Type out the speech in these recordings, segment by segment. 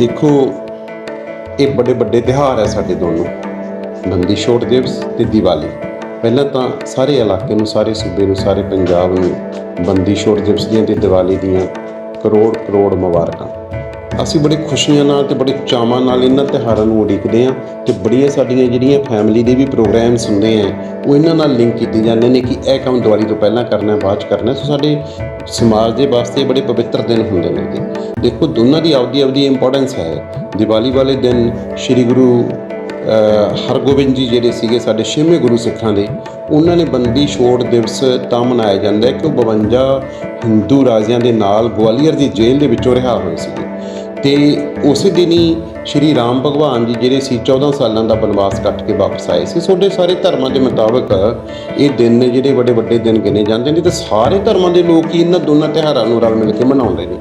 ਦੇਖੋ, ਇਹ ਬੜੇ ਵੱਡੇ ਤਿਉਹਾਰ ਹੈ ਸਾਡੇ ਦੋਨੋਂ। ਬੰਦੀ ਛੋੜ ਦਿਵਸ ਤੇ ਦੀਵਾਲੀ। ਪਹਿਲਾਂ ਤਾਂ ਸਾਰੇ ਇਲਾਕੇ ਨੂੰ, ਸਾਰੇ ਸੂਬੇ ਨੂੰ, ਸਾਰੇ ਪੰਜਾਬ ਨੂੰ ਬੰਦੀ ਛੋੜ ਦਿਵਸ ਦੀਆਂ ਤੇ ਦੀਵਾਲੀ ਦੀਆਂ ਕਰੋੜ ਕਰੋੜ ਮੁਬਾਰਕਾਂ। ਅਸੀਂ ਬੜੇ ਖੁਸ਼ੀਆਂ ਨਾਲ ਤੇ ਬੜੇ ਚਾਵਾਂ ਨਾਲ ਇਹਨਾਂ ਤਿਉਹਾਰਾਂ ਨੂੰ ਉਡੀਕਦੇ ਹਾਂ ਤੇ ਬੜੀਆਂ ਸਾਡੀਆਂ ਜਿਹੜੀਆਂ ਫੈਮਿਲੀ ਦੇ ਵੀ ਪ੍ਰੋਗਰਾਮਸ ਹੁੰਦੇ ਆ, ਉਹ ਇਹਨਾਂ ਨਾਲ ਲਿੰਕ ਕੀਤੇ ਜਾਂਦੇ ਨੇ ਕਿ ਇਹ ਕੰਮ ਦੀਵਾਲੀ ਤੋਂ ਪਹਿਲਾਂ ਕਰਨਾ ਹੈ, ਬਾਅਦ ਚ ਕਰਨਾ ਹੈ। ਸੋ ਸਾਡੇ ਸਮਾਜ ਦੇ ਵਾਸਤੇ ਬੜੇ ਪਵਿੱਤਰ ਦਿਨ ਹੁੰਦੇ ਨੇ ਗੇ। ਦੇਖੋ, ਦੋਨਾਂ ਦੀ ਆਪਦੀ ਆਪਦੀ ਇੰਪੋਰਟੈਂਸ ਹੈ। ਦੀਵਾਲੀ ਵਾਲੇ ਦਿਨ ਸ੍ਰੀ ਗੁਰੂ ਹਰਗੋਬਿੰਦ ਜੀ ਜਿਹੜੇ ਸੀਗੇ ਸਾਡੇ ਛੇਵੇਂ ਗੁਰੂ ਸਿੱਖਾਂ ਦੇ, ਉਹਨਾਂ ਨੇ ਬੰਦੀ ਛੋੜ ਦਿਵਸ ਤਾਂ ਮਨਾਇਆ ਜਾਂਦਾ ਹੈ ਕਿ ਉਹ 52 ਹਿੰਦੂ ਰਾਜਿਆਂ ਦੇ ਨਾਲ ਗਵਾਲੀਅਰ ਦੀ ਜੇਲ੍ਹ ਦੇ ਵਿੱਚੋਂ ਰਿਹਾ ਹੋਏ ਸੀਗੇ। ਤੇ ਉਸੇ ਦਿਨ ਹੀ ਸ਼੍ਰੀ ਰਾਮ ਭਗਵਾਨ ਜੀ ਜਿਹੜੇ ਸੀ 14 ਸਾਲਾਂ ਦਾ ਬਨਵਾਸ ਕੱਟ ਕੇ ਵਾਪਸ ਆਏ ਸੀ। ਤੁਹਾਡੇ ਸਾਰੇ ਧਰਮਾਂ ਦੇ ਮੁਤਾਬਕ ਇਹ ਦਿਨ ਨੇ ਜਿਹੜੇ ਵੱਡੇ ਵੱਡੇ ਦਿਨ ਗਿਣੇ ਜਾਂਦੇ ਨੇ ਤੇ ਸਾਰੇ ਧਰਮਾਂ ਦੇ ਲੋਕ ਹੀ ਇਹਨਾਂ ਦੋਨਾਂ ਤਿਉਹਾਰਾਂ ਨੂੰ ਰਲ ਮਿਲ ਕੇ ਮਨਾਉਂਦੇ ਨੇ।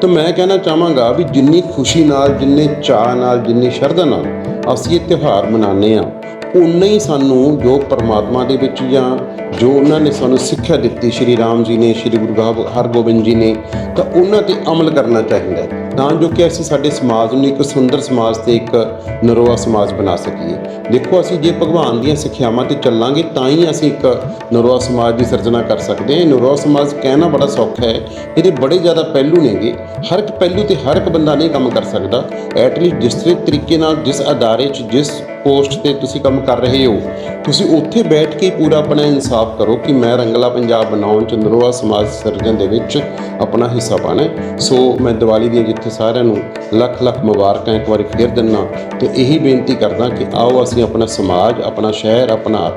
ਤਾਂ ਮੈਂ ਕਹਿਣਾ ਚਾਹਾਂਗਾ ਵੀ ਜਿੰਨੀ ਖੁਸ਼ੀ ਨਾਲ, ਜਿੰਨੇ ਚਾਅ ਨਾਲ, ਜਿੰਨੀ ਸ਼ਰਧਾ ਨਾਲ ਅਸੀਂ ਇਹ ਤਿਉਹਾਰ ਮਨਾਉਂਦੇ ਆ ਉਨਾ ਹੀ ਸਾਨੂੰ ਜੋ ਪਰਮਾਤਮਾ ਦੇ ਵਿੱਚ ਜਾਂ ਜੋ ਉਹਨਾਂ ਨੇ ਸਾਨੂੰ ਸਿੱਖਿਆ ਦਿੱਤੀ ਸ਼੍ਰੀ ਰਾਮ ਜੀ ਨੇ, ਸ਼੍ਰੀ ਗੁਰੂ ਹਰਗੋਬਿੰਦ ਜੀ ਨੇ, ਤਾਂ ਉਹਨਾਂ ਤੇ ਅਮਲ ਕਰਨਾ ਚਾਹੀਦਾ ਹੈ। ਤਾਂ ਜੋ ਕਿ ਅਸੀਂ ਸਾਡੇ ਸਮਾਜ ਨੂੰ ਇੱਕ ਸੁੰਦਰ ਸਮਾਜ ਤੇ ਇੱਕ ਨਰੋਆ ਸਮਾਜ ਬਣਾ ਸਕੀਏ। ਦੇਖੋ, ਅਸੀਂ ਜੇ ਭਗਵਾਨ ਦੀਆਂ ਸਿੱਖਿਆਵਾਂ ਤੇ ਚੱਲਾਂਗੇ, ਤਾਂ ਹੀ ਅਸੀਂ ਇੱਕ ਨਰੋਆ ਸਮਾਜ ਦੀ ਸਿਰਜਣਾ ਕਰ ਸਕਦੇ ਹਾਂ। ਨਰੋਆ ਸਮਾਜ ਕਹਿਣਾ ਬੜਾ ਸੌਖਾ ਹੈ। ਇਹਦੇ ਬੜੇ ਜ਼ਿਆਦਾ ਪਹਿਲੂ ਨੇਗੇ। ਹਰ ਇੱਕ ਪਹਿਲੂ ਤੇ ਹਰ ਇੱਕ ਬੰਦਾ ਨਹੀਂ ਕੰਮ ਕਰ ਸਕਦਾ। ਐਟਲੀਸਟ ਜਿਸ ਤਰੀਕੇ ਨਾਲ, ਜਿਸ ਅਦਾਰੇ 'ਚ, ਜਿਸ ਪੋਸਟ ਤੇ ਤੁਸੀਂ ਕੰਮ ਕਰ ਰਹੇ ਹੋ, ਤੁਸੀਂ ਉੱਥੇ ਬੈਠ ਕੇ ਪੂਰਾ ਆਪਣਾ ਇਨਸਾਫ ਕਰੋ ਕਿ ਮੈਂ ਰੰਗਲਾ ਪੰਜਾਬ ਬਣਾਉਣ ਚ, ਨਰੋਆ ਸਮਾਜ ਸਿਰਜਣ ਦੇ ਵਿੱਚ ਆਪਣਾ ਹਿੱਸਾ ਪਾਣਾ ਸੋ ਮੈਂ ਦੀਵਾਲੀ ਦੀਆਂ ਜਿੱਥੇ ਸਾਰਿਆਂ ਨੂੰ ਲੱਖ ਲੱਖ ਮੁਬਾਰਕਾਂ ਇੱਕ ਵਾਰੀ ਫੇਰ ਦਿੰਨਾ। ਤੇ ਇਹੀ ਬੇਨਤੀ ਕਰਦਾ ਕਿ ਆਓ ਅਸੀਂ ਆਪਣਾ ਸਮਾਜ, ਆਪਣਾ ਸ਼ਹਿਰ, ਆਪਣਾ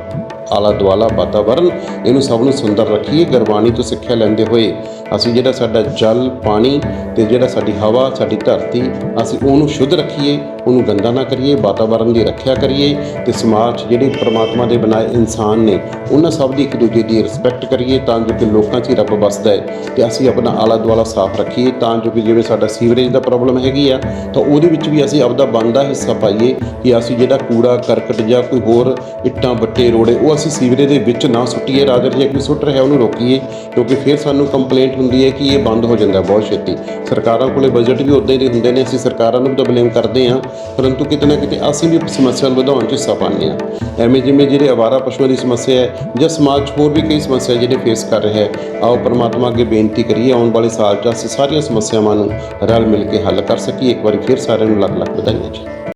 ਆਲਾ ਦੁਆਲਾ ਵਾਤਾਵਰਨ। ਇਹਨੂੰ ਸਭ ਨੂੰ ਸੁੰਦਰ ਰੱਖੀਏ। ਗੁਰਬਾਣੀ ਤੋਂ ਸਿੱਖਿਆ ਲੈਂਦੇ ਹੋਏ ਅਸੀਂ ਜਿਹੜਾ ਸਾਡਾ ਜਲ, ਪਾਣੀ ਤੇ ਜਿਹੜਾ ਸਾਡੀ ਹਵਾ, ਸਾਡੀ ਧਰਤੀ, ਅਸੀਂ ਉਹਨੂੰ ਸ਼ੁੱਧ ਰੱਖੀਏ, ਉਹਨੂੰ ਗੰਦਾ ਨਾ ਕਰੀਏ, ਵਾਤਾਵਰਨ ਦੀ ਰੱਖਿਆ ਕਰੀਏ ਤੇ ਸਮਾਜ 'ਚ ਜਿਹੜੇ ਪ੍ਰਮਾਤਮਾ ਦੇ ਬਣਾਏ ਇਨਸਾਨ ਨੇ, ਉਹਨਾਂ ਸਭ ਦੀ ਇੱਕ ਦੂਜੇ ਦੀ ਰਿਸਪੈਕਟ ਕਰੀਏ ਤਾਂ ਜੋ ਕਿ ਲੋਕਾਂ 'ਚ ਹੀ ਰੱਬ ਵੱਸਦਾ ਹੈ ਤੇ ਅਸੀਂ ਆਪਣਾ ਆਲਾ ਦੁਆਲਾ ਸਾਫ਼ ਰੱਖੀਏ ਤਾਂ ਜੋ ਕਿ ਜਿਵੇਂ ਸਾਡਾ ਸੀਵਰੇਜ ਦਾ ਪ੍ਰੋਬਲਮ ਹੈਗੀ ਆ, ਤਾਂ ਉਹਦੇ ਵਿੱਚ ਵੀ ਅਸੀਂ ਆਪਦਾ ਬਣਦਾ ਹਿੱਸਾ ਪਾਈਏ ਕਿ ਅਸੀਂ ਜਿਹੜਾ ਕੂੜਾ, ਕਰਕਟ ਜਾਂ ਕੋਈ ਹੋਰ ਇੱਟਾਂ ਬੱਟੇ ਰੋੜੇ, ਉਹ ਅਸੀਂ ਸੀਵਰੇਜ ਦੇ ਵਿੱਚ ਨਾ ਸੁੱਟੀਏ ਰਾਦਰ ਜੇ ਕੋਈ ਸੁੱਟ ਰਿਹਾ, ਉਹਨੂੰ ਰੋਕੀਏ, ਕਿਉਂਕਿ ਫਿਰ ਸਾਨੂੰ ਕੰਪਲੇਂਟ ਹੁੰਦੀ ਹੈ ਕਿ ਇਹ ਬੰਦ ਹੋ ਜਾਂਦਾ ਬਹੁਤ ਛੇਤੀ। ਸਰਕਾਰਾਂ ਕੋਲੇ ਬਜਟ ਵੀ ਉਦਾਂ ਹੀ ਦੇ ਹੁੰਦੇ ਨੇ, ਅਸੀਂ ਸਰਕਾਰਾਂ ਨੂੰ ਵੀ ਤਾਂ ਬਲੇਮ ਕਰਦੇ ਹਾਂ, ਪਰੰਤੂ ਕਿਤੇ ਨਾ ਕਿਤੇ ਅਸੀਂ ਵੀ ਸਮੱਸਿਆ ਨੂੰ ਵਧਾਉਣ 'ਚ ਹਿੱਸਾ ਪਾਉਂਦੇ ਹਾਂ। ਐਵੇਂ ਜਿਵੇਂ ਜਿਹੜੇ ਅਵਾਰਾ ਪਸ਼ੂਆਂ ਦੀ ਸਮੱਸਿਆ ਹੈ, ਜਾਂ ਸਮਾਜ 'ਚ ਹੋਰ ਵੀ ਕਈ ਸਮੱਸਿਆ ਜਿਹੜੇ ਫੇਸ ਕਰ ਰਿਹਾ ਹੈ, ਆਓ ਪਰਮਾਤਮਾ ਅੱਗੇ ਬੇਨਤੀ ਕਰੀਏ, ਆਉਣ ਵਾਲੇ ਸਾਲ 'ਚ ਅਸੀਂ ਸਾਰੀਆਂ ਸਮੱਸਿਆਵਾਂ ਨੂੰ ਰਲ ਮਿਲ ਕੇ ਹੱਲ ਕਰ ਸਕੀਏ, ਇੱਕ ਵਾਰੀ ਫਿਰ ਸਾਰਿਆਂ ਨੂੰ ਲੱਖ ਲੱਖ ਵਧਾਈਆਂ ਜੀ।